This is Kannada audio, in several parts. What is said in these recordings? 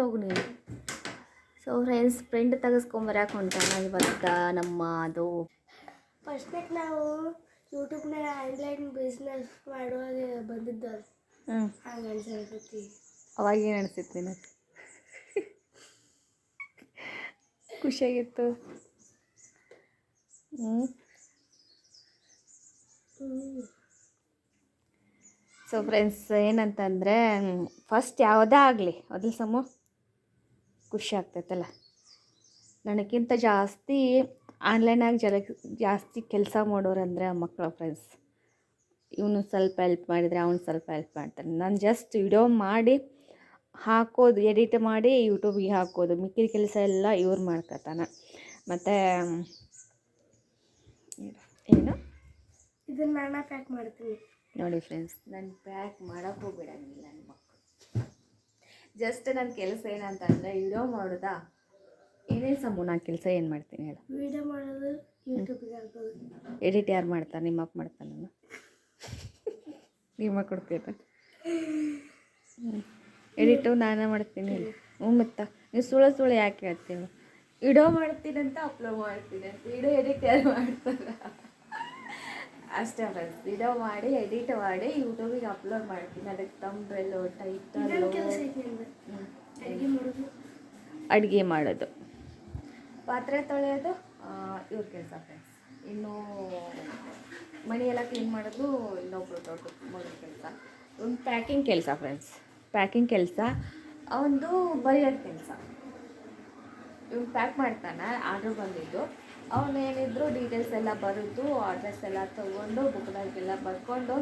ತಗೊಂಡು ಹೋಗು ನೀನು ಸೊ ಫ್ರೆಂಡ್ಸ್ ಫ್ರೆಂಡ್ ತೆಗೆಸ್ಕೊಂಬರಕ್ಕೆ ಹೊಂಟಾನ ಇವತ್ತು ನಮ್ಮ ಅದು. ಫಸ್ಟ್ನಾಗ ನಾವು ಯೂಟ್ಯೂಬ್ನಾಗ ಆನ್ಲೈನ್ ಬಿಸ್ನೆಸ್ ಮಾಡುವಾಗ ಬಂದಿದ್ದ ಹ್ಞೂ ಹಂಗೆ ಅನ್ಸರ್ತೈತಿ ಅವಾಗ ಏನು ಅನಿಸಿತ್ತು ನಿನಗೆ? ಖುಷಿಯಾಗಿತ್ತು. ಹ್ಞೂ ಸೊ ಫ್ರೆಂಡ್ಸ್ ಏನಂತಂದರೆ ಫಸ್ಟ್ ಯಾವುದೇ ಆಗಲಿ. ಮೊದಲು ಸಮು ಖುಷಿ ಆಗ್ತೈತಲ್ಲ. ನನಗಿಂತ ಜಾಸ್ತಿ ಆನ್ಲೈನಾಗ ಜಲ ಜಾಸ್ತಿ ಕೆಲಸ ಮಾಡೋರಂದರೆ ಆ ಮಕ್ಕಳು ಫ್ರೆಂಡ್ಸ್ ಇವನು ಸ್ವಲ್ಪ ಹೆಲ್ಪ್ ಮಾಡಿದರೆ ಅವನು ಸ್ವಲ್ಪ ಹೆಲ್ಪ್ ಮಾಡ್ತಾನೆ. ನಾನು ಜಸ್ಟ್ ವಿಡಿಯೋ ಮಾಡಿ ಹಾಕೋದು ಎಡಿಟ್ ಮಾಡಿ ಯೂಟ್ಯೂಬಿಗೆ ಹಾಕೋದು. ಮಿಕ್ಕಿದ ಕೆಲಸ ಎಲ್ಲ ಇವ್ರು ಮಾಡ್ಕೊತಾನೆ. ಮತ್ತು ಏನು? ಇದನ್ನ ನಾನು ಪ್ಯಾಕ್ ಮಾಡ್ತೀನಿ. ನೋಡಿ ಫ್ರೆಂಡ್ಸ್ ನಾನು ಪ್ಯಾಕ್ ಮಾಡೋಕ್ಕೂ ಬಿಡಂಗಿಲ್ಲ ನನ್ನ ಮಕ್ಕಳು ಜಸ್ಟ್ ನನ್ನ ಕೆಲಸ ಏನಂತಂದರೆ ವಿಡಿಯೋ ಮಾಡೋದಾ? ಏನೇ ಸಮೂ ನಾನು ಕೆಲಸ ಏನು ಮಾಡ್ತೀನಿ ಹೇಳು. ವಿಡಿಯೋ ಮಾಡೋದು ಯೂಟ್ಯೂಬಿಗೆ ಹಾಕೋದು ಎಡಿಟ್ ಯಾರು ಮಾಡ್ತಾರೆ? ನಿಮ್ಮ ಅಪ್ಪ ಮಾಡ್ತಾನೆ ನಾನು ನಿಮ್ಮ ಕೊಡ್ತೀರ? ಎಡಿಟು ನಾನೇ ಮಾಡ್ತೀನಿ ಹ್ಞೂ ಮತ್ತು. ನೀವು ಸುಳ್ಳು ಸುಳ್ಳು ಯಾಕೆ ಹೇಳ್ತೀವಿ ವಿಡಿಯೋ ಮಾಡ್ತೀನಂತ ಅಪ್ಲೋಡ್ ಮಾಡ್ತೀನಿ ಅಂತ. ವಿಡಿಯೋ ಎಡಿಟ್ ಯಾರು ಮಾಡ್ತಾರೆ? ಅಷ್ಟೇ ಫ್ರೆಂಡ್ಸ್ ವಿಡಿಯೋ ಮಾಡಿ ಎಡಿಟ್ ಮಾಡಿ ಯೂಟ್ಯೂಬಿಗೆ ಅಪ್ಲೋಡ್ ಮಾಡ್ತೀನಿ. ಅದಕ್ಕೆ ತಂಬ್ರೆಲ್ಲು ಟೈಟಲ್ ಅಡುಗೆ ಮಾಡೋದು? ಅಡುಗೆ ಮಾಡೋದು. ಪಾತ್ರೆ ತೊಳೆಯೋದು ಇವ್ರ ಕೆಲಸ ಫ್ರೆಂಡ್ಸ್ ಇನ್ನು ಮನೆಯೆಲ್ಲ ಎಲ್ಲ ಕ್ಲೀನ್ ಮಾಡೋದು ಇನ್ನೊಬ್ರು ದೊಡ್ಡ ಮಗನ ಕೆಲಸ. ಒಂದು ಪ್ಯಾಕಿಂಗ್ ಕೆಲಸ ಫ್ರೆಂಡ್ಸ್ ಪ್ಯಾಕಿಂಗ್ ಕೆಲಸ. ಅವನದು ಬರೆಯೋದು ಕೆಲಸ. ಇವ್ನು ಪ್ಯಾಕ್ ಮಾಡ್ತಾನೆ ಆರ್ಡ್ರ್ ಬಂದಿದ್ದು. ಅವನು ಏನಿದ್ರು ಡೀಟೇಲ್ಸ್ ಎಲ್ಲ ಬರೆದು ಅಡ್ರೆಸ್ ಎಲ್ಲ ತೊಗೊಂಡು ಬುಕ್ದಾಗೆಲ್ಲ ಬರ್ಕೊಂಡು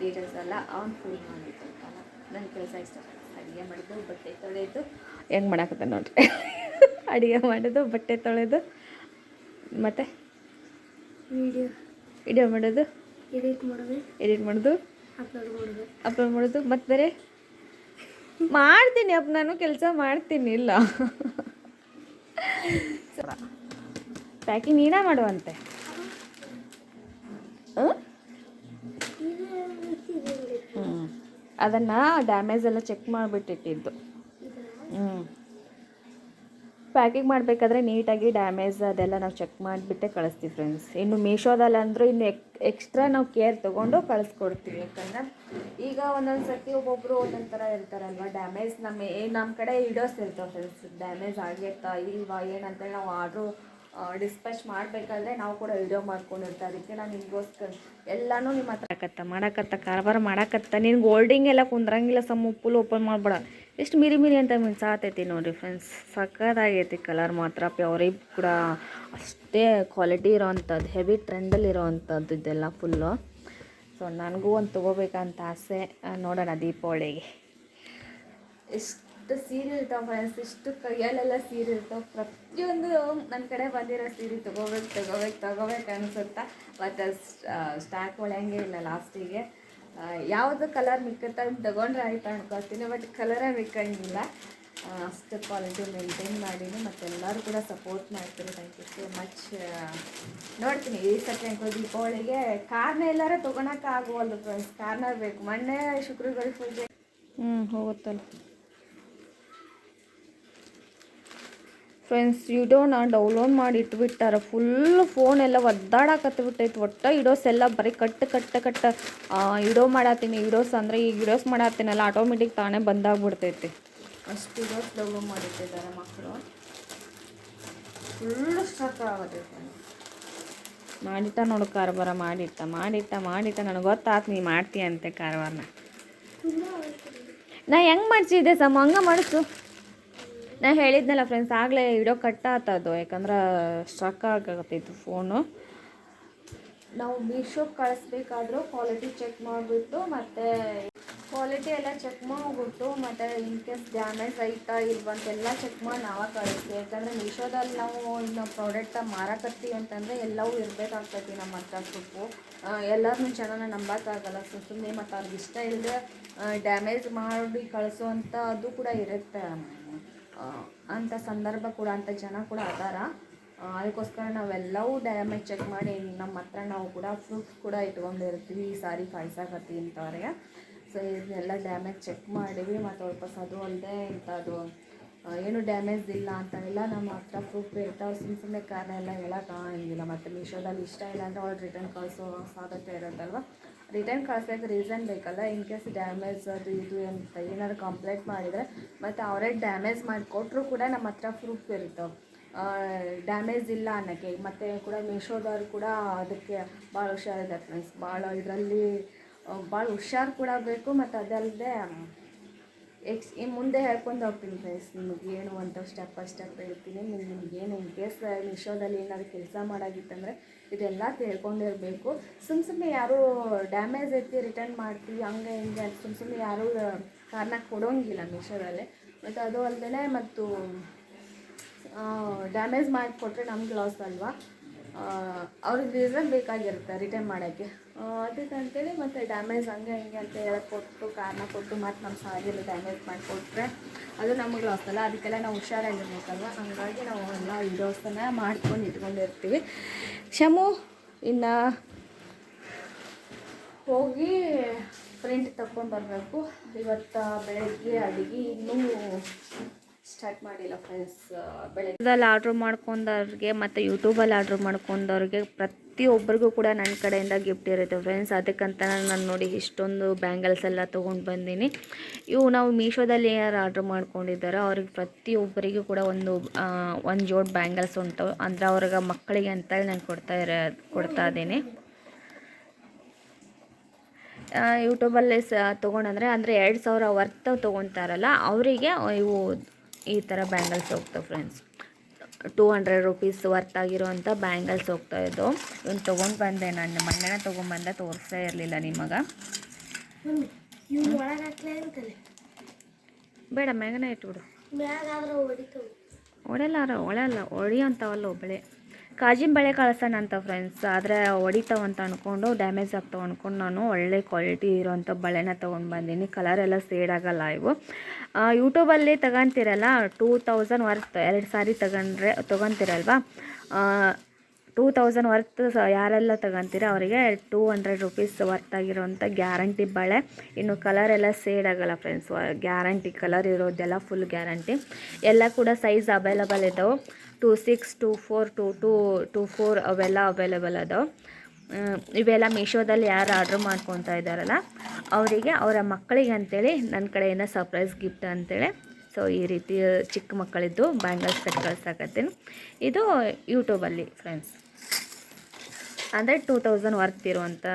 ಡೀಟೇಲ್ಸ್ ಎಲ್ಲ ಅವ್ನು ಫುಲ್ ಮಾಡಿಟ್ಟಿರ್ತಾನೆ ನನ್ನ ಕೆಲಸ ಇಷ್ಟ ಅಡುಗೆ ಮಾಡಿದ್ದು ಬಟ್ಟೆ ತೊಳೆದು. ಹೆಂಗೆ ಮಾಡಾಕತ್ತ ನೋಡ್ರಿ? ಅಡುಗೆ ಮಾಡೋದು ಬಟ್ಟೆ ತೊಳೆದು ಮತ್ತು? ವಿಡಿಯೋ ವಿಡಿಯೋ ಮಾಡೋದು? ಎಡಿಟ್ ಮಾಡೋದು. ಎಡಿಟ್ ಮಾಡೋದು? ಅಪ್ಲೋಡ್ ಮಾಡೋದು. ಅಪ್ಲೋಡ್ ಮಾಡೋದು? ಮತ್ತು ಬೇರೆ? ಮಾಡ್ತೀನಿ ಅಪ್ಪ ನಾನು ಕೆಲಸ ಮಾಡ್ತೀನಿ ಇಲ್ಲ. ಪ್ಯಾಕಿಂಗ್ ನೀನೇ ಮಾಡುವಂತೆ? ಹ್ಞೂ ಅದನ್ನು ಡ್ಯಾಮೇಜ್ ಎಲ್ಲ ಚೆಕ್ ಮಾಡಿಬಿಟ್ಟಿಟ್ಟಿದ್ದು. ಹ್ಞೂ ಪ್ಯಾಕಿಂಗ್ ಮಾಡಬೇಕಾದ್ರೆ ನೀಟಾಗಿ ಡ್ಯಾಮೇಜ್ ಅದೆಲ್ಲ ನಾವು ಚೆಕ್ ಮಾಡಿಬಿಟ್ಟೆ ಕಳಿಸ್ತೀವಿ ಫ್ರೆಂಡ್ಸ್ ಇನ್ನು ಮೀಶೋದಲ್ಲಿ ಅಂದರೂ ಇನ್ನು ಎಕ್ ಎಕ್ಸ್ಟ್ರಾ ನಾವು ಕೇರ್ ತೊಗೊಂಡು ಕಳಿಸ್ಕೊಡ್ತೀವಿ. ಯಾಕಂದ್ರೆ ಈಗ ಒಂದೊಂದು ಸರ್ತಿ ಒಬ್ಬೊಬ್ಬರು ಒಂದೊಂದು ಥರ ಇರ್ತಾರಲ್ವ ಡ್ಯಾಮೇಜ್ ನಮ್ಮ ನಮ್ಮ ಕಡೆ ವಿಡಿಯೋಸ್ ಇರ್ತಾವೆ ಫ್ರೆಂಡ್ಸ್ ಡ್ಯಾಮೇಜ್ ಆಗಿರ್ತಾ ಇಲ್ವಾ, ಏನಂತೇಳಿ ನಾವು ಆರ್ಡ್ರು ಡಿಸ್ಪ್ಯಾಚ್ ಮಾಡಬೇಕಾದ್ರೆ ನಾವು ಕೂಡ ವಿಡಿಯೋ ಮಾಡ್ಕೊಂಡಿರ್ತೀವಿ ಅದಕ್ಕೆ ನಾನು ನಿಮಗೋಸ್ಕರ ಎಲ್ಲನೂ ನಿಮ್ಮ ಹತ್ರ ಮಾಡಕತ್ತ ಮಾಡಕತ್ತ, ಕಾರ್ಬಾರ ಮಾಡಕತ್ತ. ನಿನ್ ಗೋಲ್ಡಿಂಗ್ ಎಲ್ಲ ಕುಂದ್ರಂಗಿಲ್ಲ, ಸಮ ಫುಲ್ ಓಪನ್ ಮಾಡ್ಬೇಡ. ಎಷ್ಟು ಮಿರಿ ಮಿರಿ ಅಂತ ಮೀನ್ಸಾಕೈತಿ ನೋಡಿ ಫ್ರೆಂಡ್ಸ್ ಸಕ್ಕತ್ತಾಗೈತಿ ಕಲರ್ ಮಾತ್ರ. ಪ್ಯೂರಿ ಕೂಡ ಅಷ್ಟೇ ಕ್ವಾಲಿಟಿ ಇರೋವಂಥದ್ದು ಹೆವಿ ಟ್ರೆಂಡಲ್ಲಿ ಇರೋವಂಥದ್ದು ಇದೆಲ್ಲ ಫುಲ್ಲು ಸೊ ನನಗೂ ಒಂದು ತೊಗೋಬೇಕಂತ ಆಸೆ. ನೋಡೋಣ ದೀಪಾವಳಿಗೆ. ಎಷ್ಟು ಸೀರೆ ಇರ್ತಾವೆ ಫ್ರೆಂಡ್ಸ್ ಎಷ್ಟು ಕೈಯಲ್ಲೆಲ್ಲ ಸೀರೆ ಇರ್ತಾವೆ. ಪ್ರತಿಯೊಂದು ನನ್ನ ಕಡೆ ಬಂದಿರೋ ಸೀರೆ ತೊಗೋಬೇಕು ತೊಗೋಬೇಕು ತೊಗೋಬೇಕು ಅನ್ಸುತ್ತಾ? ಮತ್ತು ಸ್ಟಾಕ್ ಒಳಂಗೆ ಇಲ್ಲ ಲಾಸ್ಟಿಗೆ ಯಾವುದು ಕಲರ್ ಮಿಕ್ಕತ್ತ ತೊಗೊಂಡ್ರೆ ಆಯ್ತು ಅನ್ಕೊಳ್ತೀನಿ. ಬಟ್ ಕಲರೇ ಮಿಕ್ಕಂಗಿಲ್ಲ. ಅಷ್ಟು ಕ್ವಾಲಿಟಿ ಮೇಂಟೈನ್ ಮಾಡೀನಿ. ಮತ್ತೆಲ್ಲರೂ ಕೂಡ ಸಪೋರ್ಟ್ ಮಾಡ್ತೀನಿ ಥ್ಯಾಂಕ್ ಯು ಸೋ ಮಚ್ ನೋಡ್ತೀನಿ. ಈ ಸತಿ ಅಂಕೋ ದೀಪಾವಳಿಗೆ ಕಾರ್ನ ಎಲ್ಲರೂ ತೊಗೊಳಕ್ಕೆ ಆಗುವಲ್ದು ಫ್ರೆಂಡ್ಸ್ ಕಾರ್ನ ಬೇಕು. ಮೊನ್ನೆ ಶುಕ್ರವಾರ ಪೂಜೆ ಹ್ಞೂ ಹೋಗುತ್ತಲ್ಲ. ಫ್ರೆಂಡ್ಸ್ ವಿಡಿಯೋನ ಡೌನ್ಲೋಡ್ ಮಾಡಿ ಇಟ್ಬಿಟ್ಟಾರ. ಫುಲ್ ಫೋನ್ ಎಲ್ಲ ಒದ್ದಾಡಕತ್ಬಿಟ್ಟೈತೆ ಒಟ್ಟು ಇಡೋಸ್ ಎಲ್ಲ ಬರೀ ಕಟ್ ಕಟ್ಟ ಕಟ್ಟ ಇಡೋ ಮಾಡತ್ತೀನಿ ಇಡೋಸ್ ಅಂದರೆ ಈಗ ಇಡೋಸ್ ಮಾಡತ್ತೀನಲ್ಲ ಆಟೋಮೆಟಿಕ್ ತಾನೇ ಬಂದಾಗ್ಬಿಡ್ತೈತಿ. ಅಷ್ಟು ಇಡೋಸ್ ಡೌನ್ಲೋಡ್ ಮಾಡಿಟ್ಟಿದ್ದಾರೆ ಮಕ್ಕಳು ಫುಲ್ ಸ್ಟ್ರಕ್ ಆಗುತ್ತೆ ಮಾಡಿಟ್ಟ ನೋಡು ಕಾರ್ಬಾರ ಮಾಡಿಟ್ಟ ಮಾಡಿಟ್ಟ ಮಾಡಿಟ್ಟ. ನನಗೆ ಗೊತ್ತಾತು ನೀ ಮಾಡ್ತೀಯಂತೆ ಕಾರವಾರನ ನಾ ಹೆಂಗೆ ಮಾಡಿಸಿದ್ದೆ ಸಮ? ಹಂಗೆ ಮಾಡಿಸು. ನಾ ಹೇಳಿದ್ನಲ್ಲ ಫ್ರೆಂಡ್ಸ್ ಆಗಲೇ ವಿಡಿಯೋ ಕಟ್ ಆತದು, ಯಾಕಂದ್ರೆ ಸ್ಟ್ರಕ್ ಆಗತ್ತಿತ್ತು ಫೋನು ನಾವು ಮೀಶೋಗೆ ಕಳಿಸ್ಬೇಕಾದ್ರೂ ಕ್ವಾಲಿಟಿ ಚೆಕ್ ಮಾಡಿಬಿಟ್ಟು, ಮತ್ತು ಕ್ವಾಲಿಟಿ ಎಲ್ಲ ಚೆಕ್ ಮಾಡಿಬಿಟ್ಟು, ಮತ್ತು ಇನ್ ಕೇಸ್ ಡ್ಯಾಮೇಜ್ ಐತಾ ಇಲ್ವಂತೆಲ್ಲ ಚೆಕ್ ಮಾಡಿ ನಾವೇ ಕಳಿಸ್ತೀವಿ. ಯಾಕಂದರೆ ಮೀಶೋದಲ್ಲಿ ನಾವು ಇನ್ನು ಪ್ರಾಡಕ್ಟ ಮಾರಾಕತ್ತೀವಿ ಅಂತಂದರೆ ಎಲ್ಲವೂ ಇರಬೇಕಾಗ್ತೈತಿ ನಮ್ಮ ಹತ್ರ ಸುಪ್ಪು ಎಲ್ಲರನ್ನೂ ಚೆನ್ನಾಗಿ ನಂಬೋಕ್ಕಾಗಲ್ಲ. ಸುಮ್ಮನೆ ಮತ್ತು ಅವ್ರಿಗೆ ಇಷ್ಟ ಇಲ್ಲದೆ ಡ್ಯಾಮೇಜ್ ಮಾಡಿ ಕಳಿಸುವಂಥ ಅದು ಕೂಡ ಇರುತ್ತೆ. ಅಂಥ ಸಂದರ್ಭ ಕೂಡ ಅಂಥ ಜನ ಕೂಡ ಅದಾರ. ಅದಕ್ಕೋಸ್ಕರ ನಾವೆಲ್ಲವೂ ಡ್ಯಾಮೇಜ್ ಚೆಕ್ ಮಾಡಿ ನಮ್ಮ ಹತ್ರ ನಾವು ಕೂಡ ಪ್ರೂಫ್ ಕೂಡ ಇಟ್ಕೊಂಡಿರ್ತೀವಿ, ಈ ಸಾರಿ ಕಳ್ಸಾಕತ್ತಿ ಇಂಥವ್ರಿಗೆ ಸೊ ಇದನ್ನೆಲ್ಲ ಡ್ಯಾಮೇಜ್ ಚೆಕ್ ಮಾಡಿವಿ ಮತ್ತು ವಾಪಸ್ ಅದು ಅಲ್ಲದೆ ಇಂಥದ್ದು ಏನು ಡ್ಯಾಮೇಜ್ ಇಲ್ಲ ಅಂತ ಎಲ್ಲ ನಮ್ಮ ಹತ್ರ ಪ್ರೂಫ್ ಇರುತ್ತೆ. ಅವ್ರು ಸುಮ್ಮನೆ ಸುಮ್ಮನೆ ಕಾರಣ ಎಲ್ಲ ಹೇಳೋಕ್ಕಾಗಂಗಿಲ್ಲ ಮತ್ತು ಮೀಶೋದಲ್ಲಿ ಇಷ್ಟ ಇಲ್ಲ ಅಂದರೆ ಅವ್ರು ರಿಟರ್ನ್ ಕಳಿಸೋ ಸಾಧ್ಯತೆ ಇರುತ್ತಲ್ವ? ರಿಟರ್ನ್ ಕಳ್ಸೋಕ್ಕೆ ರೀಸನ್ ಬೇಕಲ್ಲ, ಇನ್ ಕೇಸ್ ಡ್ಯಾಮೇಜ್ ಅದು ಇದು ಅಂತ ಏನಾದ್ರು ಕಂಪ್ಲೇಂಟ್ ಮಾಡಿದರೆ, ಮತ್ತು ಅವರೇ ಡ್ಯಾಮೇಜ್ ಮಾಡಿಕೊಟ್ರು ಕೂಡ ನಮ್ಮ ಹತ್ರ ಪ್ರೂಫ್ ಇರುತ್ತೆ. ಡ್ಯಾಮೇಜ್ ಇಲ್ಲ ಅನ್ನೋಕ್ಕೆ. ಮತ್ತು ಕೂಡ ಮೀಶೋದವ್ರು ಕೂಡ ಅದಕ್ಕೆ ಭಾಳ ಹುಷಾರಿದೆ ಫ್ರೆಂಡ್ಸ್ ಭಾಳ ಇದರಲ್ಲಿ ಭಾಳ ಹುಷಾರು ಕೂಡ ಬೇಕು, ಮತ್ತು ಅದಲ್ಲದೆ ಎಕ್ಸ್, ಈ ಮುಂದೆ ಹೇಳ್ಕೊಂಡು ಹೋಗ್ತೀನಿ ಫ್ರೆಂಡ್ಸ್ ನಿಮಗೆ ಏನು ಅಂತ ಸ್ಟೆಪ್ ಬೈ ಸ್ಟೆಪ್ ಹೇಳ್ತೀನಿ. ನಿಮ್ಗೆ ಏನು ಇನ್ ಕೇಸ್ ಮೀಶೋದಲ್ಲಿ ಏನಾದ್ರು ಕೆಲಸ ಮಾಡೋದಿತ್ತಂದರೆ ಇದೆಲ್ಲ ತಿಳ್ಕೊಂಡಿರಬೇಕು. ಸುಮ್ಮ ಸುಮ್ಮನೆ ಯಾರೂ ಡ್ಯಾಮೇಜ್ ಐತಿ ರಿಟರ್ನ್ ಮಾಡ್ತೀವಿ, ಹಂಗೆ ಹಿಂಗೆ ಅಂತ ಸುಮ್ಮ ಸುಮ್ಮನೆ ಯಾರೂ ಕಾರಣ ಕೊಡೋಂಗಿಲ್ಲ ಮೀಶೋದಲ್ಲಿ. ಮತ್ತು ಅದು ಅಲ್ಲದೆ ಮತ್ತು ಡ್ಯಾಮೇಜ್ ಮಾಡಿಕೊಟ್ರೆ ನಮ್ಗೆ ಲಾಸ್ ಅಲ್ವಾ? ಅವ್ರಿಗೆ ರೀಸನ್ ಬೇಕಾಗಿರುತ್ತೆ ರಿಟರ್ನ್ ಮಾಡೋಕ್ಕೆ. ಅದಕ್ಕೆ ಅಂತೇಳಿ ಮತ್ತು ಡ್ಯಾಮೇಜ್ ಹಂಗೆ ಹಿಂಗೆ ಅಂತ ಹೇಳಕ್ಕೆ ಕೊಟ್ಟು ಕಾರಣ ಕೊಟ್ಟು ಮತ್ತು ನಮ್ಮ ಸಾರಿಯಲ್ಲಿ ಡ್ಯಾಮೇಜ್ ಮಾಡಿಕೊಟ್ರೆ ಅದು ನಮಗೆ ಲಾಸ್ ಅಲ್ಲ. ಅದಕ್ಕೆಲ್ಲ ನಾವು ಹುಷಾರಾಗಿರ್ಬೇಕಲ್ವ? ಹಾಗಾಗಿ ನಾವು ಎಲ್ಲ ವಿಡಿಯೋಸನ್ನ ಮಾಡ್ಕೊಂಡು ಇಟ್ಕೊಂಡಿರ್ತೀವಿ. ಶಮು, ಇನ್ನು ಹೋಗಿ ಪ್ರಿಂಟ್ ತಕೊಂಡು ಬರಬೇಕು. ಇವತ್ತು ಬೆಳಗ್ಗೆ ಅಡುಗೆ ಇನ್ನೂ ಸ್ಟಾರ್ಟ್ ಮಾಡಿಲ್ಲ ಫ್ರೆಂಡ್ಸ್ ಬೆಳಗ್ಗೆದಲ್ಲಿ ಆರ್ಡ್ರ್ ಮಾಡ್ಕೊಂಡವ್ರಿಗೆ ಮತ್ತು ಯೂಟ್ಯೂಬಲ್ಲಿ ಆರ್ಡ್ರ್ ಮಾಡ್ಕೊಂಡವ್ರಿಗೆ ಪ್ರತಿಯೊಬ್ಬರಿಗೂ ಕೂಡ ನನ್ನ ಕಡೆಯಿಂದ ಗಿಫ್ಟ್ ಇರುತ್ತೆ ಫ್ರೆಂಡ್ಸ್ ಅದಕ್ಕಂತ ನಾನು ನೋಡಿ ಇಷ್ಟೊಂದು ಬ್ಯಾಂಗಲ್ಸ್ ಎಲ್ಲ ತೊಗೊಂಡು ಬಂದೀನಿ. ಇವು ನಾವು ಮೀಶೋದಲ್ಲಿ ಯಾರು ಆರ್ಡ್ರ್ ಮಾಡ್ಕೊಂಡಿದ್ದಾರೋ ಅವ್ರಿಗೆ ಪ್ರತಿಯೊಬ್ಬರಿಗೂ ಕೂಡ ಒಂದು ಒಂದು ಜೋಡ್ ಬ್ಯಾಂಗಲ್ಸ್ ಉಂಟು. ಅಂದರೆ ಅವ್ರಿಗೆ ಮಕ್ಕಳಿಗೆ ಅಂತೇಳಿ ನಾನು ಕೊಡ್ತಾ ಇರೋ, ಕೊಡ್ತಾ ಇದ್ದೀನಿ. ಯೂಟ್ಯೂಬಲ್ಲಿ ಸ, ತೊಗೊಂಡಂದರೆ ಅಂದರೆ ಎರಡು ಸಾವಿರ ವರ್ತ್ ತೊಗೊತಾರಲ್ಲ, ಅವರಿಗೆ ಇವು ಈ ಥರ bangles ಹೋಗ್ತಾವೆ friends. Two hundred rupees worth ಆಗಿರೋವಂಥ bangles ಹೋಗ್ತಾ ಇದ್ದವು ಇವ್ನು ತೊಗೊಂಡು ಬಂದೆ ನಾನು. ಮೊನ್ನೆನೇ ತೊಗೊಂಡ್ಬಂದೆ ತೋರಿಸ್ತಾ ಇರಲಿಲ್ಲ ನಿಮಗೆ. ಬೇಡ ಮ್ಯಾಗನೇ ಇಟ್ಬಿಡು. ಒಡೆಯಲ್ಲಾರ ಒಳೆಯಲ್ಲ ಹೊಡಿಯೋಂಥವಲ್ಲ ಒಬ್ಬಳೆ. ಕಾಜಿನ ಬಳೆ ಕಳಿಸೋಣ ಅಂತ ಫ್ರೆಂಡ್ಸ್ ಆದರೆ ಹೊಡಿತಾವಂತ ಅಂದ್ಕೊಂಡು ಡ್ಯಾಮೇಜ್ ಆಗ್ತಾವೆ ಅಂದ್ಕೊಂಡು ನಾನು ಒಳ್ಳೆ ಕ್ವಾಲಿಟಿ ಇರೋವಂಥ ಬಳೆನ ತೊಗೊಂಡು ಬಂದೀನಿ. ಕಲರ್ ಎಲ್ಲ ಸೇಡ್ ಆಗೋಲ್ಲ ಇವು. ಯೂಟ್ಯೂಬಲ್ಲಿ ತಗೊಂತೀರಲ್ಲ ಟೂ ತೌಸಂಡ್ ವರ್ತ್ ಎರಡು ಸಾರಿ ತಗೊಂಡ್ರೆ, ತೊಗೊತೀರಲ್ವಾ? ಟೂ ತೌಸಂಡ್ ವರ್ತ್ ಯಾರೆಲ್ಲ ತಗೊಂತೀರ ಅವರಿಗೆ ಟೂ ಹಂಡ್ರೆಡ್ ರುಪೀಸ್ ವರ್ತ್ ಆಗಿರೋಂಥ ಗ್ಯಾರಂಟಿ ಬಳೆ. ಇನ್ನು ಕಲರ್ ಎಲ್ಲ ಸೇಡ್ ಆಗಲ್ಲ ಫ್ರೆಂಡ್ಸ್ ಗ್ಯಾರಂಟಿ ಕಲರ್ ಇರೋದೆಲ್ಲ ಫುಲ್ ಗ್ಯಾರಂಟಿ ಎಲ್ಲ ಕೂಡ ಸೈಜ್ ಅವೈಲಬಲ್ ಇದ್ದಾವೆ two six two four two two two four ಅವೆಲ್ಲ ಅವೈಲೇಬಲ್ ಅದಾವೆ. ಇವೆಲ್ಲ ಮೀಶೋದಲ್ಲಿ ಯಾರು ಆರ್ಡ್ರ್ ಮಾಡ್ಕೊತಾ ಇದ್ದಾರಲ್ಲ, ಅವರಿಗೆ, ಅವರ ಮಕ್ಕಳಿಗೆ ಅಂತೇಳಿ ನನ್ನ ಕಡೆಯಿಂದ ಸರ್ಪ್ರೈಸ್ ಗಿಫ್ಟ್ ಅಂತೇಳಿ. ಸೊ ಈ ರೀತಿ ಚಿಕ್ಕ ಮಕ್ಕಳಿದ್ದು ಬ್ಯಾಂಗಲ್ಸ್ ಕಟ್ ಕಳ್ಸಕತ್ತೀನಿ ಇದು ಯೂಟ್ಯೂಬಲ್ಲಿ ಫ್ರೆಂಡ್ಸ್ ಅಂದರೆ ಟೂ ತೌಸಂಡ್ ವರ್ತ್ ಇರುವಂಥ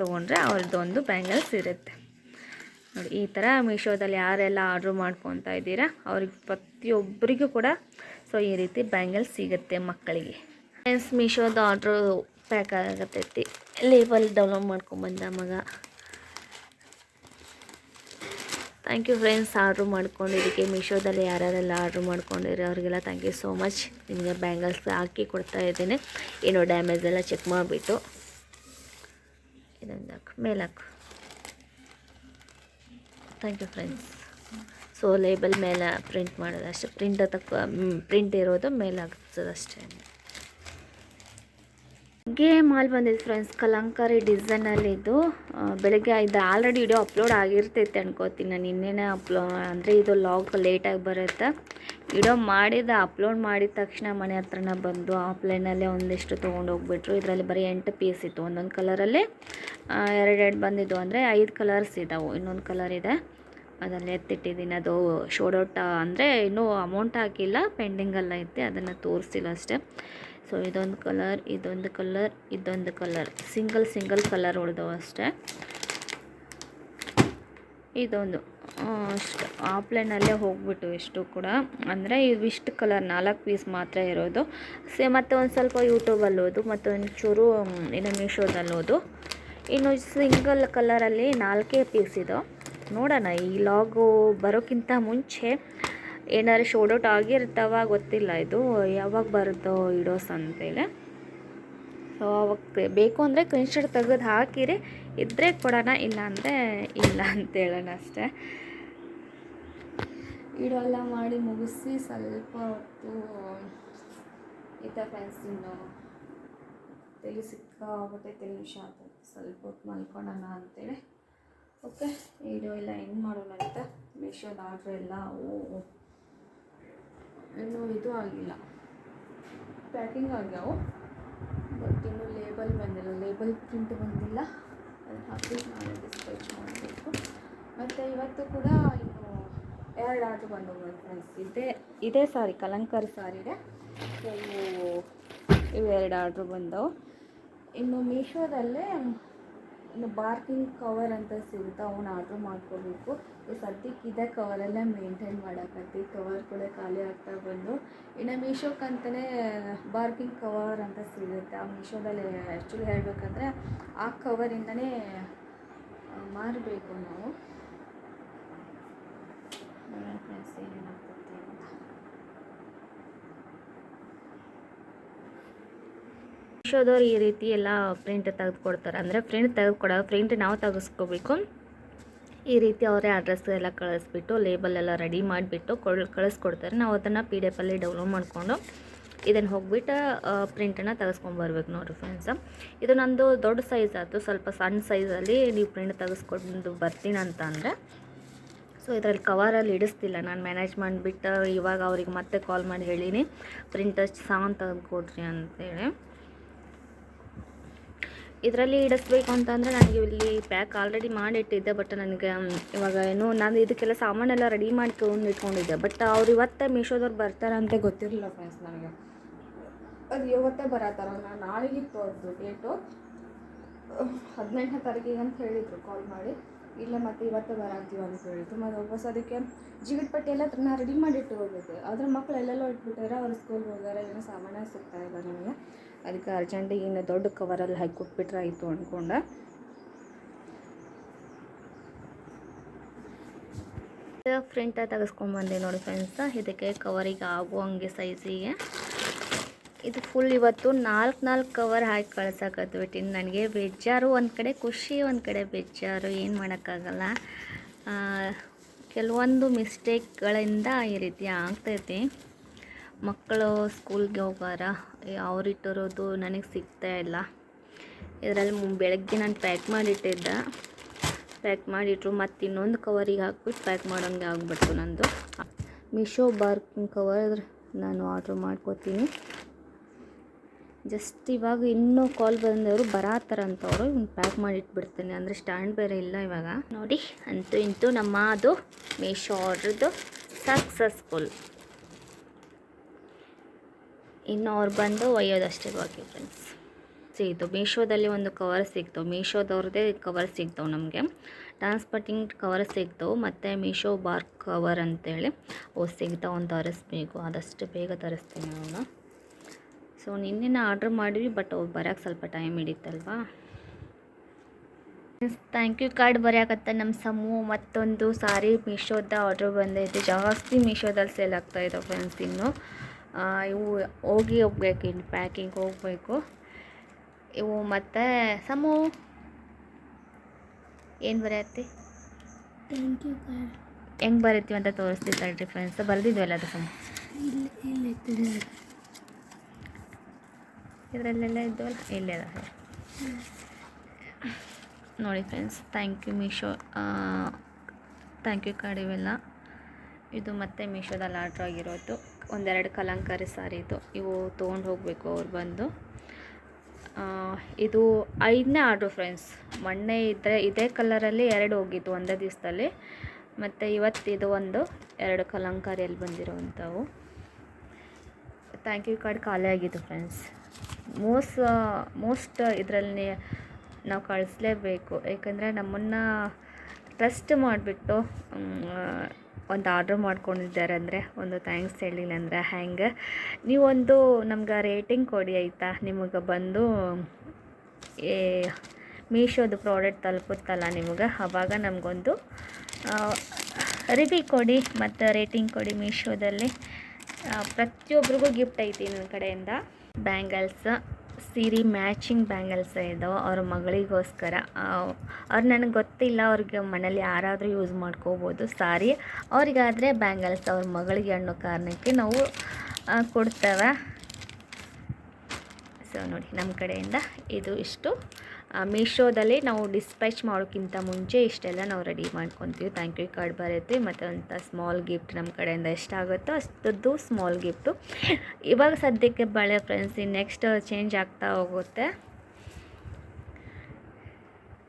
ತೊಗೊಂಡ್ರೆ ಅವ್ರದ್ದೊಂದು ಬ್ಯಾಂಗಲ್ಸ್ ಇರುತ್ತೆ. ನೋಡಿ, ಈ ಥರ ಮೀಶೋದಲ್ಲಿ ಯಾರೆಲ್ಲ ಆರ್ಡ್ರ್ ಮಾಡ್ಕೊತಾ ಇದ್ದೀರಾ, ಅವ್ರಿಗೆ ಪ್ರತಿಯೊಬ್ಬರಿಗೂ ಕೂಡ ಸೊ, ಈ ರೀತಿ ಬ್ಯಾಂಗಲ್ಸ್ ಸಿಗುತ್ತೆ ಮಕ್ಕಳಿಗೆ. ಫ್ರೆಂಡ್ಸ್ ಮೀಶೋದ ಆರ್ಡ್ರು ಪ್ಯಾಕ್ ಆಗತೈತಿ ಲೇಬಲ್ ಡೌನ್ಲೋಡ್ ಮಾಡ್ಕೊಂಬಂದ ಮಗ. ಥ್ಯಾಂಕ್ ಯು ಫ್ರೆಂಡ್ಸ್ ಆರ್ಡ್ರ್ ಮಾಡ್ಕೊಂಡಿದ್ದಕ್ಕೆ ಮೀಶೋದಲ್ಲಿ ಯಾರ್ಯಾರೆಲ್ಲ ಆರ್ಡ್ರ್ ಮಾಡ್ಕೊಂಡಿರಿ ಅವರಿಗೆಲ್ಲ ಥ್ಯಾಂಕ್ ಯು ಸೋ ಮಚ್ ನಿಮಗೆ ಬ್ಯಾಂಗಲ್ಸ್ ಹಾಕಿ ಕೊಡ್ತಾ ಇದ್ದೀನಿ. ಏನೋ ಡ್ಯಾಮೇಜ್ ಎಲ್ಲ ಚೆಕ್ ಮಾಡಿಬಿಟ್ಟು. ಇದೊಂದು ಹಾಕು, ಮೇಲೆ ಹಾಕು. Thank you friends so label ಮೇಲೆ ಪ್ರಿಂಟ್ ಮಾಡೋದು ಅಷ್ಟೇ ಪ್ರಿಂಟ್ ತಕ್ಕ ಪ್ರಿಂಟ್ ಇರೋದು, ಮೇಲೆ ಆಗ್ತದಷ್ಟೇ ಗೆ ಮಾಲ್ ಬಂದಿದೆ ಫ್ರೆಂಡ್ಸ್ ಕಲಂಕಾರಿ ಡಿಸೈನಲ್ಲಿದ್ದು ಬೆಳಗ್ಗೆ ಇದು ಆಲ್ರೆಡಿ ವಿಡಿಯೋ ಅಪ್ಲೋಡ್ ಆಗಿರ್ತೈತೆ ಅನ್ಕೋತೀನಿ ನಾನು, ಇನ್ನೇನೇ ಅಪ್ಲೋ ಅಂದರೆ ಇದು ಲಾಗ್ ಲೇಟಾಗಿ ಬರುತ್ತೆ. ವಿಡಿಯೋ ಮಾಡಿದ ಅಪ್ಲೋಡ್ ಮಾಡಿದ ತಕ್ಷಣ ಮನೆ ಹತ್ರನ ಬಂದು ಆಫ್ಲೈನಲ್ಲೇ ಒಂದಿಷ್ಟು ತೊಗೊಂಡು ಹೋಗ್ಬಿಟ್ರು. ಇದರಲ್ಲಿ ಬರೀ ಎಂಟು ಪೀಸ್ ಇತ್ತು, ಒಂದೊಂದು ಕಲರಲ್ಲಿ ಎರಡೆರಡು ಬಂದಿದ್ದು ಅಂದರೆ ಐದು ಕಲರ್ಸ್ ಇದ್ದಾವೆ ಇನ್ನೊಂದು ಕಲರ್ ಇದೆ. ಅದನ್ನು ಎತ್ತಿಟ್ಟಿದ್ದೀನಿ, ಅದು ಶೋಡೌಟ್ ಅಂದರೆ ಇನ್ನೂ ಅಮೌಂಟ್ ಹಾಕಿಲ್ಲ ಪೆಂಡಿಂಗಲ್ಲ ಐತೆ, ಅದನ್ನು ತೋರಿಸಿಲ್ಲ ಅಷ್ಟೇ. ಸೊ ಇದೊಂದು ಕಲರ್ ಇದೊಂದು ಕಲರ್ ಇದೊಂದು ಕಲರ್ ಸಿಂಗಲ್ ಸಿಂಗಲ್ ಕಲರ್ ಉಳಿದವು ಅಷ್ಟೇ. ಇದೊಂದು ಅಷ್ಟು ಆಫ್ಲೈನಲ್ಲೇ ಹೋಗ್ಬಿಟ್ಟು ಇಷ್ಟು ಕೂಡ. ಅಂದರೆ ಇವಿಷ್ಟು ಕಲರ್ ನಾಲ್ಕು ಪೀಸ್ ಮಾತ್ರ ಇರೋದು. ಸೇ, ಮತ್ತು ಒಂದು ಸ್ವಲ್ಪ ಯೂಟ್ಯೂಬಲ್ಲಿ ಓದು, ಮತ್ತು ಚೂರು ಇನ್ನು ಮೀಶೋದಲ್ಲಿ ಓದು. ಇನ್ನು ಸಿಂಗಲ್ ಕಲರಲ್ಲಿ ನಾಲ್ಕೇ ಪೀಸ್ ಇದು. ನೋಡೋಣ, ಈ ಲಾಗು ಬರೋಕ್ಕಿಂತ ಮುಂಚೆ ಏನಾದ್ರು ಔಟ್ ಆಗಿರ್ತಾವ ಗೊತ್ತಿಲ್ಲ ಇದು. ಯಾವಾಗ ಬರುತ್ತೋ ಇಡೋಸ್ ಅಂತೇಳಿ ಸೊ ಅವಾಗ ಬೇಕು ಅಂದರೆ ಕ್ರೀನ್ಶಾಟ್ ತೆಗೆದು ಹಾಕಿರಿ. ಇದ್ದರೆ ಕೊಡೋಣ, ಇಲ್ಲ ಅಂದರೆ ಇಲ್ಲ ಅಂತ ಹೇಳೋಣ ಅಷ್ಟೇ. ಇಡೋಲ್ಲ ಮಾಡಿ ಮುಗಿಸಿ ಸ್ವಲ್ಪ ಹೊತ್ತು ಇದ್ದ ಫ್ರೆಂಡ್ಸ್ ಇನ್ನು ತಲೆ ಸಿಕ್ಕಾಬಿಟ್ಟೈತೆ ನಿಮಿಷ ಆಯ್ತು ಸ್ವಲ್ಪ ಹೊತ್ತು ಮಲ್ಕೊಳ್ಳೋಣ ಅಂತೇಳಿ. ಓಕೆ ಇಡೋ ಎಲ್ಲ ಹೆಂಗೆ ಮಾಡೋಣ ಅಂತ ಮೀಶೋದ ಆರ್ಡ್ರ್ ಎಲ್ಲ ಓ ಇನ್ನು ಇದು ಆಗಿಲ್ಲ. ಪ್ಯಾಕಿಂಗ್ ಆಗ್ಯಾವು. ಬಟ್ ಇನ್ನೂ ಲೇಬಲ್ ಬಂದಿಲ್ಲ. ಲೇಬಲ್ ಪ್ರಿಂಟ್ ಬಂದಿಲ್ಲ. ಅದು ಹಾಕಿ ನಾಳೆ ಮಾಡಬೇಕು. ಮತ್ತು ಇವತ್ತು ಕೂಡ ಇನ್ನು ಎರಡು ಆರ್ಡ್ರ್ ಬಂದವು ಫ್ರೆಂಡ್ಸ್ ಇದೇ ಇದೇ ಸಾರಿ, ಕಲಂಕಾರಿ ಸಾರಿಗೆ ಇವು ಇವೆರಡು ಆರ್ಡ್ರ್ ಬಂದವು. ಇನ್ನು ಮೀಶೋದಲ್ಲೇ ಇನ್ನು ಬಾರ್ಕಿಂಗ್ ಕವರ್ ಅಂತ ಸಿಗುತ್ತೆ ಅವನ್ನ ಆರ್ಡ್ರ್ ಮಾಡ್ಕೋಬೇಕು. ಈ ಸದ್ಯಕ್ಕೆ ಇದೇ ಕವರಲ್ಲೇ ಮೇಂಟೈನ್ ಮಾಡೋಕತ್ತಿ. ಕವರ್ ಕೂಡ ಖಾಲಿ ಆಗ್ತಾ ಬಂದು. ಇನ್ನು ಮೀಶೋಕ್ಕಂತಲೇ ಬಾರ್ಕಿಂಗ್ ಕವರ್ ಅಂತ ಸಿಗುತ್ತೆ. ಆ ಮೀಶೋದಲ್ಲಿ ಆ್ಯಕ್ಚುಲಿ ಹೇಳಬೇಕಂದ್ರೆ ಆ ಕವರಿಂದನೇ ಮಾರಬೇಕು ನಾವು. ಫ್ರೆಂಡ್ಸ್ ಅಂತ ಮೀಶೋದವ್ರು ಈ ರೀತಿ ಎಲ್ಲ ಪ್ರಿಂಟ್ ತೆಗೆದುಕೊಡ್ತಾರೆ. ಅಂದರೆ ಪ್ರಿಂಟ್ ತೆಗೆದುಕೊಡೋ ಪ್ರಿಂಟ್ ನಾವು ತೆಗೆಸ್ಕೋಬೇಕು. ಈ ರೀತಿ ಅವರೇ ಅಡ್ರೆಸ್ ಎಲ್ಲ ಕಳಿಸ್ಬಿಟ್ಟು ಲೇಬಲ್ ಎಲ್ಲ ರೆಡಿ ಮಾಡಿಬಿಟ್ಟು ಕೊಳ್, ಕಳಿಸ್ಕೊಡ್ತಾರೆ. ನಾವು ಅದನ್ನು ಪಿ ಡಿ ಎಫಲ್ಲಿ ಡೌನ್ಲೋಡ್ ಮಾಡಿಕೊಂಡು ಇದನ್ನು ಹೋಗಿಬಿಟ್ಟು ಪ್ರಿಂಟನ್ನು ತೆಗೆಸ್ಕೊಂಬರ್ಬೇಕು ನೋಡಿರಿ ಫ್ರೆಂಡ್ಸ್ ಇದು ನಂದು ದೊಡ್ಡ ಸೈಜ್ ಆಯಿತು. ಸ್ವಲ್ಪ ಸಣ್ಣ ಸೈಜಲ್ಲಿ ನೀವು ಪ್ರಿಂಟ್ ತೆಗೆಸ್ಕೊಂಡು ಬರ್ತೀನಿ ಅಂತ ಅಂದರೆ ಸೊ ಇದರಲ್ಲಿ ಕವರಲ್ಲಿ ಇಡಿಸ್ತಿಲ್ಲ. ನಾನು ಮ್ಯಾನೇಜ್ ಮಾಡಿಬಿಟ್ಟು, ಇವಾಗ ಅವ್ರಿಗೆ ಮತ್ತೆ ಕಾಲ್ ಮಾಡಿ ಹೇಳೀನಿ. ಪ್ರಿಂಟ್ ಸಾಂಗ್ ತೆಗೆದು ಕೊಡ್ರಿ ಅಂತೇಳಿ ಇದರಲ್ಲಿ ಇಡಿಸ್ಬೇಕು ಅಂತಂದರೆ ನನಗೆ ಇಲ್ಲಿ ಪ್ಯಾಕ್ ಆಲ್ರೆಡಿ ಮಾಡಿಟ್ಟಿದ್ದೆ ಬಟ್ ನನಗೆ ಇವಾಗ ಏನು, ನಾನು ಇದಕ್ಕೆಲ್ಲ ಸಾಮಾನೆಲ್ಲ ರೆಡಿ ಮಾಡ್ಕೊಂಡು ಇಟ್ಕೊಂಡಿದ್ದೆ. ಬಟ್ ಅವ್ರು ಇವತ್ತೇ ಮೀಶೋದವ್ರು ಅಂತ ಗೊತ್ತಿರಲಿಲ್ಲ ಫ್ರೆಂಡ್ಸ್ ನನಗೆ. ಅದು ಇವತ್ತೇ ಬರತ್ತಾರ ನಾನು ನಾಳೆಗಿತ್ತು ಅವ್ರದ್ದು ಡೇಟು ಹದಿನೆಂಟನೇ ತಾರೀಕಿಗೆ ಅಂತ ಹೇಳಿದರು ಕಾಲ್ ಮಾಡಿ. ಇಲ್ಲ, ಮತ್ತೆ ಇವತ್ತೇ ಬರಾಕ್ತೀವಿ ಅಂತ ಹೇಳಿದ್ರು. ಮತ್ತು ವಾಪಸ್ ಅದಕ್ಕೆ ಜಿಗಿಟ್ ಪಟ್ಟಿ ಎಲ್ಲ ನಾ ರೆಡಿ ಮಾಡಿಟ್ಟು ಹೋಗಿದ್ದೆ. ಆದರೆ ಮಕ್ಕಳು ಎಲ್ಲೆಲ್ಲೋ ಇಟ್ಬಿಟ್ಟಾರೆ, ಅವ್ರ ಸ್ಕೂಲ್ಗೆ ಹೋಗ್ಯಾರ, ಏನೋ ಸಾಮಾನ್ಯ ಸಿಗ್ತಾ ಇಲ್ಲ ನನಗೆ ಅದಕ್ಕೆ ಅರ್ಜೆಂಟಿಗೆ ಇನ್ನು ದೊಡ್ಡ ಕವರಲ್ಲಿ ಹಾಕಿ ಕೊಟ್ಬಿಟ್ರೆ ಆಯಿತು ಅಂದ್ಕೊಂಡ ಫ್ರಿಂಟ ತೆಗೆಸ್ಕೊಂಬಂದೆ ನೋಡಿ ಫ್ರೆಂಡ್ಸ ಇದಕ್ಕೆ ಕವರಿಗೆ ಆಗುವಂಗೆ ಸೈಜಿಗೆ ಇದು ಫುಲ್ ಇವತ್ತು ನಾಲ್ಕು ನಾಲ್ಕು ಕವರ್ ಹಾಕಿ ಕಳ್ಸಕತ್ಬಿಟ್ಟಿನಿ ನನಗೆ ಬೇಜಾರು, ಒಂದು ಕಡೆ ಖುಷಿ, ಒಂದು ಕಡೆ ಬೇಜಾರು. ಏನು ಮಾಡೋಕ್ಕಾಗಲ್ಲ. ಕೆಲವೊಂದು ಮಿಸ್ಟೇಕ್ಗಳಿಂದ ಈ ರೀತಿ ಆಗ್ತೈತಿ. ಮಕ್ಕಳು ಸ್ಕೂಲ್ಗೆ ಹೋಗಾರ ಅವರಿಟ್ಟಿರೋದು ನನಗೆ ಸಿಗ್ತಾ ಇಲ್ಲ. ಇದರಲ್ಲಿ ಬೆಳಗ್ಗೆ ನಾನು ಪ್ಯಾಕ್ ಮಾಡಿಟ್ಟಿದ್ದೆ. ಪ್ಯಾಕ್ ಮಾಡಿಟ್ರು, ಮತ್ತು ಇನ್ನೊಂದು ಕವರಿಗೆ ಹಾಕ್ಬಿಟ್ಟು ಪ್ಯಾಕ್ ಮಾಡೋಂಗೆ ಆಗ್ಬಿಟ್ಟು ನಂದು. ಮಿಶೋ ಬಾರ್ಕಿಂಗ್ ಕವರ್ ನಾನು ಆರ್ಡ್ರ್ ಮಾಡ್ಕೋತೀನಿ. ಜಸ್ಟ್ ಇವಾಗ ಇನ್ನೂ ಕಾಲ್ ಬಂದವರು ಬರಾತಾರಂತವರು ಪ್ಯಾಕ್ ಮಾಡಿಟ್ಬಿಡ್ತೀನಿ. ಅಂದರೆ ಸ್ಟ್ಯಾಂಡ್ ಬೇರೆ ಇಲ್ಲ ಇವಾಗ. ನೋಡಿ, ಅಂತೂ ಇಂತೂ ನಮ್ಮ ಅದು ಮೀಶೋ ಆರ್ಡ್ರದ್ದು ಸಕ್ಸಸ್ಫುಲ್. ಇನ್ನು ಅವ್ರು ಬಂದು ಒಯ್ಯೋದಷ್ಟೇ ಬಾಕಿ ಫ್ರೆಂಡ್ಸ್ ಸಿಗ್ತು ಮೀಶೋದಲ್ಲಿ ಒಂದು ಕವರ್ ಸಿಗ್ತವೆ ಮೀಶೋದವ್ರದ್ದೇ ಕವರ್ ಸಿಗ್ತವೆ ನಮಗೆ. ಟ್ರಾನ್ಸ್ಪೋರ್ಟಿಂಗ್ ಕವರ್ ಸಿಗ್ತವೆ ಮತ್ತು ಮೀಶೋ ಬಾರ್ ಕವರ್ ಅಂತೇಳಿ. ಅವು ಸಿಗ್ತಾವೆ ಅಂತ ತರಿಸ್ಬೇಕು. ಆದಷ್ಟು ಬೇಗ ತರಿಸ್ತೀನಿ ಅವನ್ನ ಸೊ ನಿನ್ನೆ ಆರ್ಡ್ರ್ ಮಾಡಿದ್ವಿ ಬಟ್ ಅವು ಬರೋಕ್ಕೆ ಸ್ವಲ್ಪ ಟೈಮ್ ಹಿಡಿತಲ್ವಾ? ಥ್ಯಾಂಕ್ ಯು ಕಾರ್ಡ್ ಬರೆಯಾಗತ್ತೆ ನಮ್ಮ ಸಮೂಹ ಮತ್ತೊಂದು ಸಾರಿ ಮೀಶೋದ ಆರ್ಡ್ರ್ ಬಂದೈತೆ. ಜಾಸ್ತಿ ಮೀಶೋದಲ್ಲಿ ಸೇಲ್ ಆಗ್ತಾ ಇದ್ದಾವೆ ಫ್ರೆಂಡ್ಸ್ ಇನ್ನು. ಇವು ಹೋಗಿ ಹೋಗ್ಬೇಕು ಇನ್ನು ಪ್ಯಾಕಿಂಗ್ ಹೋಗಬೇಕು. ಇವು ಮತ್ತು ಸಮು ಏನು ಬರೆಯತ್ತಿ? ಥ್ಯಾಂಕ್ ಯು ಕಾರ್ಡ್ ಹೆಂಗೆ ಬರೀತೀವಿ ಅಂತ ತೋರಿಸ್ತಿದ್ದಾರೆ ಫ್ರೆಂಡ್ಸ್ ಬರೆದಿದ್ವಲ್ಲ ಅದು ಸಮ? ಇಲ್ಲ ಇಲ್ಲ ಇಟ್ಟಿದೆ ಇದರಲ್ಲೆಲ್ಲ ಇದ್ದವಲ್ಲ? ಇಲ್ಲೇ ಅದ ನೋಡಿ friends thank you Meesho thank you card ಇವೆಲ್ಲ. ಇದು ಮತ್ತೆ ಮೀಶೋದಲ್ಲಿ ಆರ್ಡ್ರ್ ಆಗಿರೋದು ಒಂದೆರಡು ಕಲಂಕಾರಿ ಸಾರಿ ಇದು ಇವು ತೊಗೊಂಡು ಹೋಗಬೇಕು ಅವ್ರು ಬಂದು. ಇದು ಐದನೇ ಆರ್ಡ್ರು ಫ್ರೆಂಡ್ಸ್. ಮೊನ್ನೆ ಇದ್ದರೆ ಇದೇ ಕಲರಲ್ಲಿ ಎರಡು ಹೋಗಿತ್ತು ಒಂದೇ ದಿವಸದಲ್ಲಿ. ಮತ್ತು ಇವತ್ತು ಇದು ಒಂದು, ಎರಡು ಕಲಂಕಾರಿಯಲ್ಲಿ ಬಂದಿರೋವಂಥವು. ಥ್ಯಾಂಕ್ ಯು ಕಾರ್ಡ್ ಖಾಲಿ ಆಗಿತ್ತು ಫ್ರೆಂಡ್ಸ್. ಮೋಸ್, ಮೋಸ್ಟ್ ಇದರಲ್ಲಿ ನಾವು ಕಳಿಸ್ಲೇಬೇಕು. ಏಕೆಂದರೆ ನಮ್ಮನ್ನು ಟ್ರಸ್ಟ್ ಮಾಡಿಬಿಟ್ಟು ಒಂದು ಆರ್ಡ್ರ್ ಮಾಡ್ಕೊಂಡಿದ್ದಾರೆ ಅಂದರೆ, ಒಂದು ಥ್ಯಾಂಕ್ಸ್ ಹೇಳಿಲ್ಲ ಅಂದರೆ ಹ್ಯಾಂಗೆ ನೀವೊಂದು ನಮ್ಗೆ ರೇಟಿಂಗ್ ಕೊಡಿ ಆಯಿತಾ? ನಿಮಗೆ ಬಂದು ಏ, ಮೀಶೋದು ಪ್ರಾಡಕ್ಟ್ ತಲುಪುತ್ತಲ್ಲ ನಿಮಗೆ? ಆವಾಗ ನಮಗೊಂದು ರಿವ್ಯೂ ಕೊಡಿ ಮತ್ತು ರೇಟಿಂಗ್ ಕೊಡಿ ಮೀಶೋದಲ್ಲಿ. ಪ್ರತಿಯೊಬ್ರಿಗೂ ಗಿಫ್ಟ್ ಐತಿ ನನ್ನ ಕಡೆಯಿಂದ. ಬ್ಯಾಂಗಲ್ಸ್ ಸೀರೆ ಮ್ಯಾಚಿಂಗ್ ಬ್ಯಾಂಗಲ್ಸ್ ಇದ್ದಾವೆ ಅವ್ರ ಮಗಳಿಗೋಸ್ಕರ. ಅವ್ರು ನನಗೆ ಗೊತ್ತಿಲ್ಲ ಅವ್ರಿಗೆ ಮನೇಲಿ ಯಾರಾದರೂ ಯೂಸ್ ಮಾಡ್ಕೋಬೋದು ಸಾರಿ. ಅವ್ರಿಗಾದರೆ ಬ್ಯಾಂಗಲ್ಸ್ ಅವ್ರ ಮಗಳಿಗೆ ಅನ್ನೋ ಕಾರಣಕ್ಕೆ ನಾವು ಕೊಡ್ತೇವೆ. ಸೊ ನೋಡಿ ನಮ್ಮ ಕಡೆಯಿಂದ ಇದು ಇಷ್ಟು. ಮೀಶೋದಲ್ಲಿ ನಾವು ಡಿಸ್ಪ್ಯಾಚ್ ಮಾಡೋಕ್ಕಿಂತ ಮುಂಚೆ ಇಷ್ಟೆಲ್ಲ ನಾವು ರೆಡಿ ಮಾಡ್ಕೊತೀವಿ. ಥ್ಯಾಂಕ್ ಯು ಕಾರ್ಡ್ ಬರುತ್ತೆ. ಮತ್ತು ಅಂತ ಸ್ಮಾಲ್ ಗಿಫ್ಟ್ ನಮ್ಮ ಕಡೆಯಿಂದ ಎಷ್ಟಾಗುತ್ತೋ ಅಷ್ಟದ್ದು ಸ್ಮಾಲ್ ಗಿಫ್ಟು ಇವಾಗ ಸದ್ಯಕ್ಕೆ ಬಳೆ ಫ್ರೆಂಡ್ಸ್ ಇನ್ನು ನೆಕ್ಸ್ಟ್ ಚೇಂಜ್ ಆಗ್ತಾ ಹೋಗುತ್ತೆ.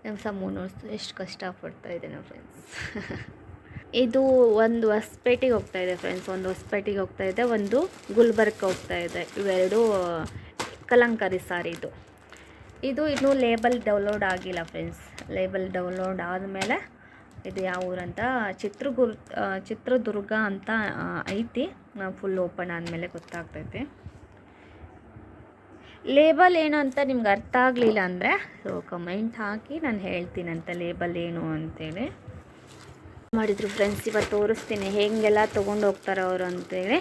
ನಮ್ಮ ಸಮೂನು ಎಷ್ಟು ಕಷ್ಟಪಡ್ತಾ ಇದೆ ನಮ್ಮ ಫ್ರೆಂಡ್ಸ್ ಇದು ಒಂದು ಹೊಸಪೇಟೆಗೆ ಹೋಗ್ತಾ ಇದೆ ಫ್ರೆಂಡ್ಸ್ ಒಂದು ಹೊಸಪೇಟೆಗೆ ಹೋಗ್ತಾ ಇದೆ. ಒಂದು ಗುಲ್ಬರ್ಗ್ ಹೋಗ್ತಾ ಇದೆ. ಇವೆರಡು ಕಲಂಕಾರಿ ಸಾರಿ ಇದು. ಇದು ಇನ್ನೂ ಲೇಬಲ್ ಡೌನ್ಲೋಡ್ ಆಗಿಲ್ಲ ಫ್ರೆಂಡ್ಸ್ ಲೇಬಲ್ ಡೌನ್ಲೋಡ್ ಆದಮೇಲೆ ಇದು ಯಾವ ಊರಂತ ಚಿತ್ರಗುರ್ ಚಿತ್ರದುರ್ಗ ಅಂತ ಐತಿ. ಫುಲ್ ಓಪನ್ ಆದಮೇಲೆ ಗೊತ್ತಾಗ್ತೈತಿ. ಲೇಬಲ್ ಏನು ಅಂತ ನಿಮ್ಗೆ ಅರ್ಥ ಆಗಲಿಲ್ಲ ಅಂದರೆ ಸೊ ಕಮೆಂಟ್ ಹಾಕಿ ನಾನು ಹೇಳ್ತೀನಂತ ಲೇಬಲ್ ಏನು ಅಂತೇಳಿ. ಮಾಡಿದ್ರು ಫ್ರೆಂಡ್ಸ್ ಇವತ್ತು ತೋರಿಸ್ತೀನಿ. ಹೇಗೆಲ್ಲ ತೊಗೊಂಡು ಹೋಗ್ತಾರೆ ಅವರು ಅಂತೇಳಿ.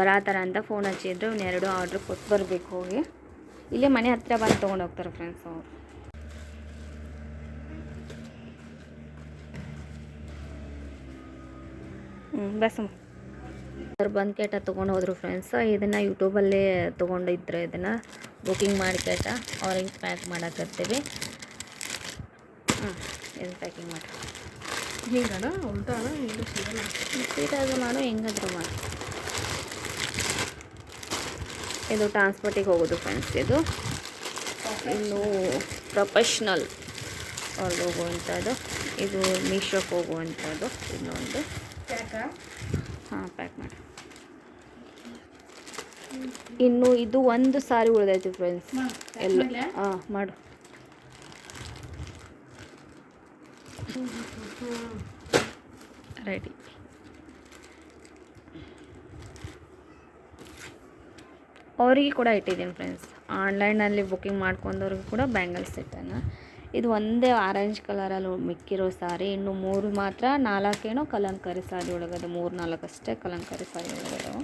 ಬರಾತಾರ ಅಂತ ಫೋನ್ ಹಚ್ಚಿದ್ರು ಎರಡು ಆರ್ಡ್ರ್ ಕೊಟ್ಟು ಬರಬೇಕು ಹೋಗಿ. ಇಲ್ಲೇ ಮನೆ ಹತ್ತಿರ ಬಂದು ತೊಗೊಂಡು ಹೋಗ್ತಾರೆ ಫ್ರೆಂಡ್ಸ್ ಅವರು. ಹ್ಞೂ ಬಸಮ್ಮ ಅವ್ರು ಬಂದು ಕೇಟ ತೊಗೊಂಡು ಹೋದರು ಫ್ರೆಂಡ್ಸ್ ಇದನ್ನು ಯೂಟ್ಯೂಬಲ್ಲೇ ತೊಗೊಂಡಿದ್ರು ಇದನ್ನು ಬುಕಿಂಗ್ ಮಾಡಿ ಕೇಟ. ಆರೆಂಜ್ ಪ್ಯಾಕ್ ಮಾಡಾಕತ್ತೀವಿ ಹ್ಞೂ ಇದನ್ನು ಪ್ಯಾಕಿಂಗ್ ಮಾಡಿ. ಹಿಂಗಣ ಉಲ್ಟಾಣ ಹಿಂಗೆ ಸಿಗಲ್ಲ ಸ್ವೀಟಾದ್ರು ಮಾಡು ಹೆಂಗಾದ್ರೂ ಮಾಡು. ಇದು ಟ್ರಾನ್ಸ್ಪೋರ್ಟಿಗೆ ಹೋಗೋದು ಫ್ರೆಂಡ್ಸ್ ಇದು. ಇನ್ನು ಪ್ರೊಫೆಷ್ನಲ್ ಅವ್ರಿಗೆ ಹೋಗುವಂಥದ್ದು. ಇದು ಮೀಶೋಕ್ಕೆ ಹೋಗುವಂಥದ್ದು ಇನ್ನೊಂದು. ಹಾಂ ಪ್ಯಾಕ್ ಮಾಡಿ. ಇನ್ನು ಇದು ಒಂದು ಸಾರಿ ಉಳಿದೈತಿ ಫ್ರೆಂಡ್ಸ್ ಎಲ್ಲ ಹಾಂ ಮಾಡು. ರೆಡಿ ಅವರಿಗೆ ಕೂಡ ಇಟ್ಟಿದ್ದೀನಿ ಫ್ರೆಂಡ್ಸ್ ಆನ್ಲೈನಲ್ಲಿ ಬುಕ್ಕಿಂಗ್ ಮಾಡ್ಕೊಂಡವ್ರಿಗೆ ಕೂಡ ಬ್ಯಾಂಗಲ್ಸ್ ಇಟ್ಟನ ಇದು ಒಂದೇ ಆರೆಂಜ್ ಕಲರಲ್ಲಿ ಮಿಕ್ಕಿರೋ ಸಾರಿ ಇನ್ನು ಮೂರು ಮಾತ್ರ ನಾಲ್ಕೇನೋ ಕಲಂಕಾರಿ ಸಾರಿ ಒಳಗದು ಮೂರು ನಾಲ್ಕು ಅಷ್ಟೇ ಕಲಂಕಾರಿ ಸಾರಿ ಒಳಗದವು